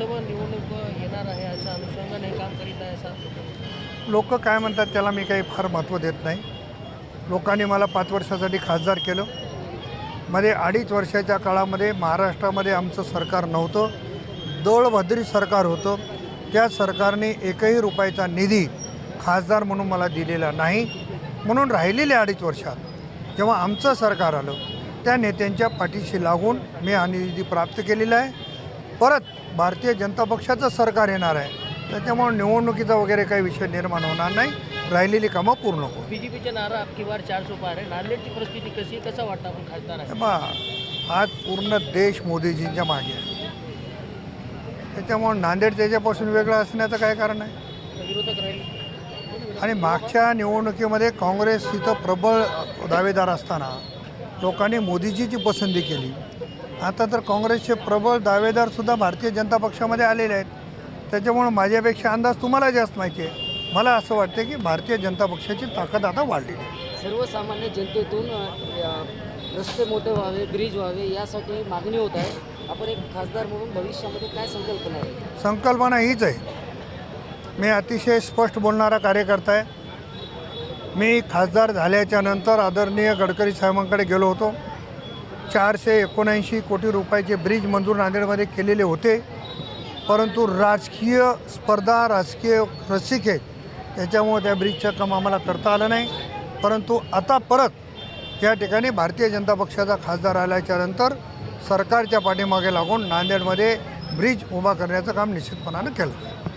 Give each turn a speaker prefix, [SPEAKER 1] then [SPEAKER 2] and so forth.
[SPEAKER 1] लोकसभा निवडणूक येणार आहे असं अनुषंगाने हे काम करीत आहे असं
[SPEAKER 2] लोक काय म्हणतात त्याला मी काही फार महत्त्व देत नाही. लोकांनी मला पाच वर्षासाठी खासदार केलं. मध्ये अडीच वर्षाच्या काळामध्ये महाराष्ट्रामध्ये आमचं सरकार नव्हतं. दळभद्री सरकार होतं. त्या सरकारने एकही रुपयाचा निधी खासदार म्हणून मला दिलेला नाही. म्हणून राहिलेल्या अडीच वर्षात जेव्हा आमचं सरकार आलं त्या नेत्यांच्या पाठीशी लागून मी हा निधी प्राप्त केलेला आहे. परत भारतीय जनता पक्षाचं सरकार येणार आहे. त्याच्यामुळे निवडणुकीचा वगैरे काही विषय निर्माण होणार नाही. राहिलेली कामं पूर्ण होईल.
[SPEAKER 1] बीजेपीचे नारा अबकी बार चार सो पार आहे. नांदेडची परिस्थिती कशी कसा वाटतं आपण खासदार
[SPEAKER 2] बा आज पूर्ण देश मोदीजींच्या मागे आहे. त्याच्यामुळे नांदेड त्याच्यापासून वेगळं असण्याचं काय कारण आहे? आणि मागच्या निवडणुकीमध्ये काँग्रेस इथं प्रबळ दावेदार असताना लोकांनी मोदीजीची पसंती केली. आता तर काँग्रेसचे प्रबळ दावेदारसुद्धा भारतीय जनता पक्षामध्ये आलेले आहेत. त्याच्यामुळं माझ्यापेक्षा अंदाज तुम्हाला जास्त माहिती आहे. मला असं वाटतं की भारतीय जनता पक्षाची ताकद आता वाढलेली आहे
[SPEAKER 3] सर्वसामान्य जनतेतून रस्ते मोठे व्हावे ब्रिज व्हावे यासाठी मागणी होत आहे. आपण एक खासदार म्हणून भविष्यामध्ये काय संकल्पना आहे?
[SPEAKER 2] संकल्पना हीच आहे. मी अतिशय स्पष्ट बोलणारा कार्यकर्ता आहे. मी खासदार झाल्याच्यानंतर आदरणीय गडकरी साहेबांकडे गेलो होतो. चारशे एकोणऐंशी कोटी रुपयाचे ब्रिज मंजूर नांदेडमध्ये केलेले होते. परंतु राजकीय स्पर्धा राजकीय रसिके त्याच्यामुळे त्या ब्रिजचं काम आम्हाला करता आलं नाही. परंतु आता परत या ठिकाणी भारतीय जनता पक्षाचा खासदार आल्याच्यानंतर सरकारच्या पाठीमागे लागून नांदेडमध्ये ब्रिज उभा करण्याचं काम निश्चितपणानं केलं.